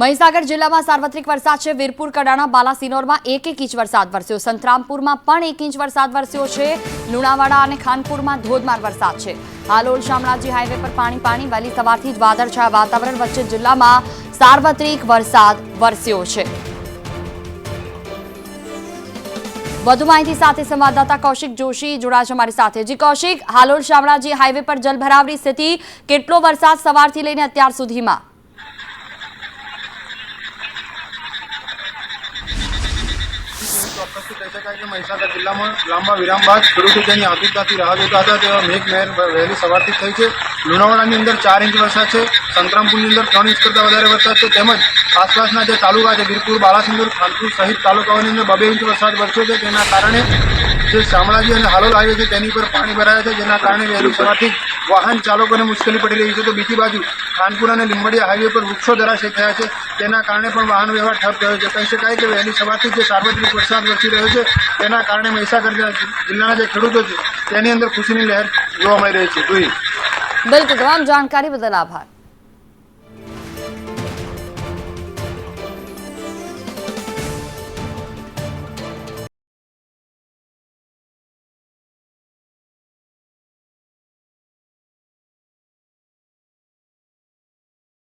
મહીસાગર જિલ્લામાં સાર્વત્રિક વરસાદ છે. વીરપુર, કડાણા બાલાસિનોરમાં એક એક ઇંચ વરસાદ વરસ્યો. સંતરામપુરમાં પણ એક ઇંચ વરસાદ વરસ્યો છે. લુણાવાડા અને ખાનપુરમાં ધોધમાર વરસાદ છે. હાલોલ શામળાજી હાઈવે પર પાણી પાણી. વહેલી સવારથી જ વાદળછાયા વાતાવરણ વચ્ચે જિલ્લામાં સાર્વત્રિક વરસાદ વરસ્યો છે. વધુ માહિતી સાથે સંવાદદાતા કૌશિક જોશી જોડાશે અમારી સાથે. જી કૌશિક હાલોલ શામળાજી હાઈવે પર જલભરાવની સ્થિતિ કેટલો વરસાદ સવારથી લઈને અત્યાર સુધીમાં? કહી શકાય કે મહીસાગર જિલ્લામાં લાંબા વિરામ બાદ ખેડૂતો આતુરતાથી રાહ જોતા હતા. તેવા મેઘ મહેર વહેલી સવારથી થઈ છે. લુણાવાડાની અંદર ચાર ઇંચ વરસાદ છે. સંતરામપુરની અંદર ત્રણ ઇંચ કરતાં વધારે વરસાદ છે. તેમજ આસપાસના જે તાલુકા છે, વીરપુર, બાલાસિંદુર, ખાનપુર સહિત તાલુકાઓની અંદર બબે ઇંચ વરસાદ વરસ્યો છે. તેના કારણે જે શામળાજી અને હાલોલ હાઈવે છે, તેની પર પાણી ભરાયા છે. જેના કારણે વહેલી સવારથી વાહન ચાલકોને મુશ્કેલી પડી રહી છે. તો બીજી બાજુ ખાનપુર અને લીંબડિયા હાઈવે પર વૃક્ષો ધરાશય થયા છે. તેના કારણે પણ વાહન વ્યવહાર ઠપ થયો છે. કહી શકાય કે વહેલી સવારથી જે સાર્વત્રિક વરસાદ વરસી રહ્યો છે, તેના કારણે મહીસાગર જિલ્લાના જે ખેડૂતો છે, તેની અંદર ખુશીની લહેર જોવા મળી રહી છે. બિલકુલ. તમામ જાણકારી બદલ આભાર.